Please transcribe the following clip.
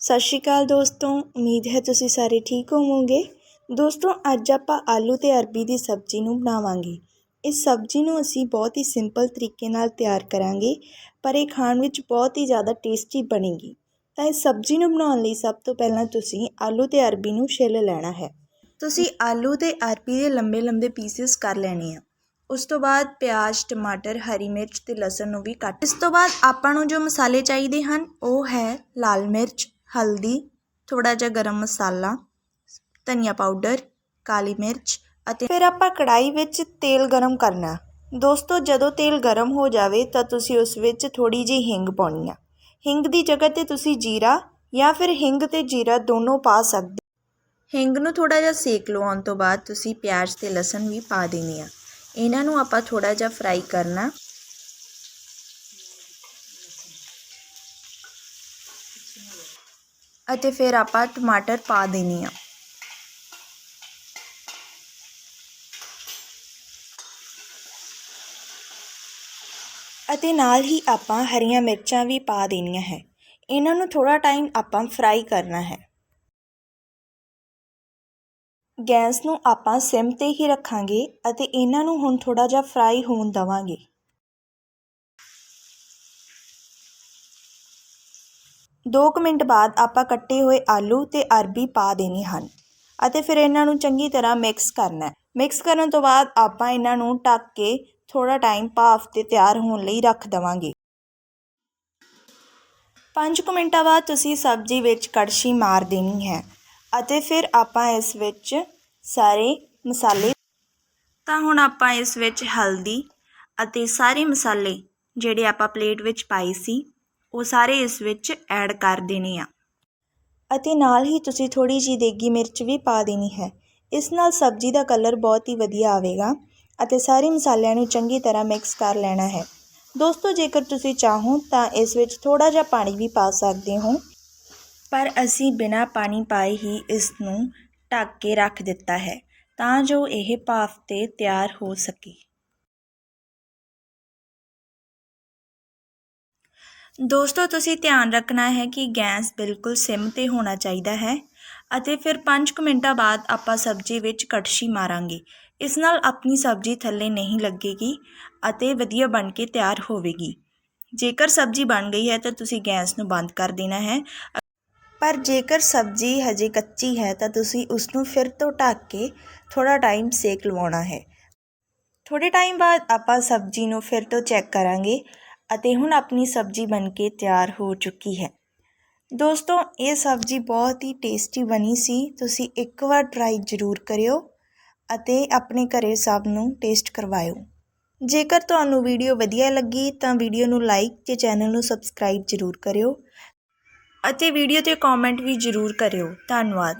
ਸਤਿ ਸ਼੍ਰੀ ਅਕਾਲ ਦੋਸਤੋ, ਉਮੀਦ ਹੈ ਤੁਸੀਂ ਸਾਰੇ ਠੀਕ ਹੋਵੋਗੇ। ਦੋਸਤੋ, ਅੱਜ ਆਪਾਂ ਆਲੂ ਤੇ ਅਰਬੀ ਦੀ ਸਬਜ਼ੀ ਨੂੰ ਬਣਾਵਾਂਗੇ। ਇਸ ਸਬਜ਼ੀ ਨੂੰ ਅਸੀਂ ਬਹੁਤ ਹੀ ਸਿੰਪਲ ਤਰੀਕੇ ਨਾਲ ਤਿਆਰ ਕਰਾਂਗੇ, ਪਰ ਇਹ ਖਾਣ ਵਿੱਚ ਬਹੁਤ ਹੀ ਜ਼ਿਆਦਾ ਟੇਸਟੀ ਬਣੇਗੀ। ਤਾਂ ਇਸ ਸਬਜ਼ੀ ਨੂੰ ਬਣਾਉਣ ਲਈ ਸਭ ਤੋਂ ਪਹਿਲਾਂ ਤੁਸੀਂ ਆਲੂ ਤੇ ਅਰਬੀ ਨੂੰ ਛਿੱਲ ਲੈਣਾ ਹੈ। ਤੁਸੀਂ ਆਲੂ ਤੇ ਅਰਬੀ ਦੇ ਲੰਬੇ ਲੰਬੇ ਪੀਸਿਸ ਕਰ ਲੈਣੇ ਆ। ਉਸ ਤੋਂ ਬਾਅਦ ਪਿਆਜ਼, ਟਮਾਟਰ, ਹਰੀ ਮਿਰਚ ਤੇ ਲਸਣ ਨੂੰ ਵੀ ਕੱਟ ਇਸ ਤੋਂ ਬਾਅਦ ਆਪਾਂ ਨੂੰ ਜੋ ਮਸਾਲੇ ਚਾਹੀਦੇ ਹਨ, ਉਹ ਹੈ ਲਾਲ ਮਿਰਚ ਹਲਦੀ, ਥੋੜ੍ਹਾ ਜਿਹਾ ਗਰਮ ਮਸਾਲਾ, ਧਨੀਆ ਪਾਊਡਰ, ਕਾਲੀ ਮਿਰਚ ਅਤੇ ਫਿਰ ਆਪਾਂ ਕੜਾਈ ਵਿੱਚ ਤੇਲ ਗਰਮ ਕਰਨਾ ਦੋਸਤੋ, ਜਦੋਂ ਤੇਲ ਗਰਮ ਹੋ ਜਾਵੇ ਤਾਂ ਤੁਸੀਂ ਉਸ ਵਿੱਚ ਥੋੜੀ ਜਿਹੀ ਹਿੰਗ ਪਾਉਣੀ ਆ ਹਿੰਗ ਦੀ ਜਗ੍ਹਾ ਤੇ ਤੁਸੀਂ ਜੀਰਾ ਜਾਂ ਫਿਰ ਹਿੰਗ ਤੇ ਜੀਰਾ ਦੋਨੋਂ ਪਾ ਸਕਦੇ ਹਿੰਗ ਨੂੰ ਥੋੜਾ ਜਿਹਾ ਸੇਕ ਲਵਾਉਣ ਤੋਂ ਬਾਅਦ ਤੁਸੀਂ ਪਿਆਜ਼ ਤੇ ਲਸਣ ਵੀ ਪਾ ਦੇਣੇ ਆ। ਇਹਨਾਂ ਨੂੰ ਆਪਾਂ ਥੋੜਾ ਜਿਹਾ ਫਰਾਈ ਕਰਨਾ ਅਤੇ ਫਿਰ ਆਪਾਂ ਟਮਾਟਰ ਪਾ ਦੇਣੇ ਆ। ਅਤੇ ਨਾਲ ਹੀ ਆਪਾਂ ਹਰੀਆਂ ਮਿਰਚਾਂ ਵੀ ਪਾ ਦੇਣੀਆਂ ਹੈ। ਇਹਨਾਂ ਨੂੰ ਥੋੜਾ ਟਾਈਮ ਆਪਾਂ ਫਰਾਈ ਕਰਨਾ ਹੈ। ਗੈਸ ਨੂੰ ਆਪਾਂ ਸਿਮ ਤੇ ਹੀ ਰੱਖਾਂਗੇ ਅਤੇ ਇਹਨਾਂ ਨੂੰ ਹੁਣ ਥੋੜਾ ਜਿਹਾ ਫਰਾਈ ਹੋਣ ਦਵਾਂਗੇ। ਦੋ ਕੁ ਮਿੰਟ ਬਾਅਦ ਆਪਾਂ ਕੱਟੇ ਹੋਏ ਆਲੂ ਅਤੇ ਅਰਬੀ ਪਾ ਦੇਣੇ ਹਨ ਅਤੇ ਫਿਰ ਇਹਨਾਂ ਨੂੰ ਚੰਗੀ ਤਰ੍ਹਾਂ ਮਿਕਸ ਕਰਨਾ ਮਿਕਸ ਕਰਨ ਤੋਂ ਬਾਅਦ ਆਪਾਂ ਇਹਨਾਂ ਨੂੰ ਢੱਕ ਕੇ ਥੋੜ੍ਹਾ ਟਾਈਮ ਭਾਫ ਤੇ ਤਿਆਰ ਹੋਣ ਲਈ ਰੱਖ ਦੇਵਾਂਗੇ। ਪੰਜ ਕੁ ਮਿੰਟਾਂ ਬਾਅਦ ਤੁਸੀਂ ਸਬਜ਼ੀ ਵਿੱਚ ਕੜਛੀ ਮਾਰ ਦੇਣੀ ਹੈ ਅਤੇ ਫਿਰ ਆਪਾਂ ਇਸ ਵਿੱਚ ਸਾਰੇ ਮਸਾਲੇ ਤਾਂ ਹੁਣ ਆਪਾਂ ਇਸ ਵਿੱਚ ਹਲਦੀ ਅਤੇ ਸਾਰੇ ਮਸਾਲੇ ਜਿਹੜੇ ਆਪਾਂ ਪਲੇਟ ਵਿੱਚ ਪਾਈ ਸੀ ਉਹ ਸਾਰੇ ਇਸ ਵਿੱਚ ਐਡ ਕਰ ਦੇਣੇ ਆ। ਅਤੇ ਨਾਲ ਹੀ ਤੁਸੀਂ ਥੋੜੀ ਜਿਹੀ ਦੇਗੀ ਮਿਰਚ ਵੀ ਪਾ ਦੇਣੀ ਹੈ। ਇਸ ਨਾਲ ਸਬਜ਼ੀ ਦਾ ਕਲਰ ਬਹੁਤ ਹੀ ਵਧੀਆ ਆਵੇਗਾ ਅਤੇ ਸਾਰੇ ਮਸਾਲਿਆਂ ਨੂੰ ਚੰਗੀ ਤਰ੍ਹਾਂ ਮਿਕਸ ਕਰ ਲੈਣਾ ਹੈ। ਦੋਸਤੋ, ਜੇਕਰ ਤੁਸੀਂ ਚਾਹੋ ਤਾਂ ਇਸ ਵਿੱਚ ਥੋੜਾ ਜਿਹਾ ਪਾਣੀ ਵੀ ਪਾ ਸਕਦੇ ਹੋ। ਪਰ ਅਸੀਂ ਬਿਨਾਂ ਪਾਣੀ ਪਾਏ ਹੀ ਇਸ ਨੂੰ ਢੱਕ ਕੇ ਰੱਖ ਦਿੱਤਾ ਹੈ ਤਾਂ ਜੋ ਇਹ ਭਾਫ ਤੇ ਤਿਆਰ ਹੋ ਸਕੇ। ਦੋਸਤੋ, ਤੁਸੀਂ ਧਿਆਨ ਰੱਖਣਾ ਹੈ ਕਿ ਗੈਸ ਬਿਲਕੁਲ ਸਿਮ ਤੇ ਹੋਣਾ ਚਾਹੀਦਾ ਹੈ ਅਤੇ ਫਿਰ 5 ਕੁ ਮਿੰਟਾਂ ਬਾਅਦ ਆਪਾਂ ਸਬਜ਼ੀ ਵਿੱਚ ਕੜਛੀ ਮਾਰਾਂਗੇ। ਇਸ ਨਾਲ ਆਪਣੀ ਸਬਜ਼ੀ ਥੱਲੇ ਨਹੀਂ ਲੱਗੇਗੀ ਅਤੇ ਵਧੀਆ ਬਣ ਕੇ ਤਿਆਰ ਹੋਵੇਗੀ। ਜੇਕਰ ਸਬਜ਼ੀ ਬਣ ਗਈ ਹੈ ਤਾਂ ਤੁਸੀਂ ਗੈਸ ਨੂੰ ਬੰਦ ਕਰ ਦੇਣਾ ਹੈ। ਪਰ ਜੇਕਰ ਸਬਜ਼ੀ ਹਜੇ ਕੱਚੀ ਹੈ ਤਾਂ ਤੁਸੀਂ ਉਸ ਨੂੰ ਫਿਰ ਤੋਂ ਢੱਕ ਕੇ ਥੋੜਾ ਟਾਈਮ ਸੇਕ ਲਵਾਉਣਾ ਹੈ। ਥੋੜੇ ਟਾਈਮ ਬਾਅਦ ਆਪਾਂ ਸਬਜ਼ੀ ਨੂੰ ਫਿਰ ਤੋਂ ਚੈੱਕ ਕਰਾਂਗੇ ਅਤੇ ਹੁਣ ਆਪਣੀ ਸਬਜ਼ੀ ਬਣ ਕੇ ਤਿਆਰ ਹੋ ਚੁੱਕੀ ਹੈ। ਦੋਸਤੋ, ਇਹ ਸਬਜ਼ੀ ਬਹੁਤ ਹੀ ਟੇਸਟੀ ਬਣੀ ਸੀ। ਤੁਸੀਂ ਇੱਕ ਵਾਰ ਟਰਾਈ ਜ਼ਰੂਰ ਕਰਿਓ ਅਤੇ ਆਪਣੇ ਘਰੇ ਸਭ ਨੂੰ ਟੇਸਟ ਕਰਵਾਇਓ। ਜੇਕਰ ਤੁਹਾਨੂੰ ਵੀਡੀਓ ਵਧੀਆ ਲੱਗੀ, ਤਾਂ ਵੀਡੀਓ ਨੂੰ ਲਾਈਕ ਤੇ ਚੈਨਲ ਨੂੰ ਸਬਸਕ੍ਰਾਈਬ ਜ਼ਰੂਰ ਕਰਿਓ ਅਤੇ ਵੀਡੀਓ ਤੇ ਕਮੈਂਟ ਵੀ ਜ਼ਰੂਰ ਕਰਿਓ। ਧੰਨਵਾਦ।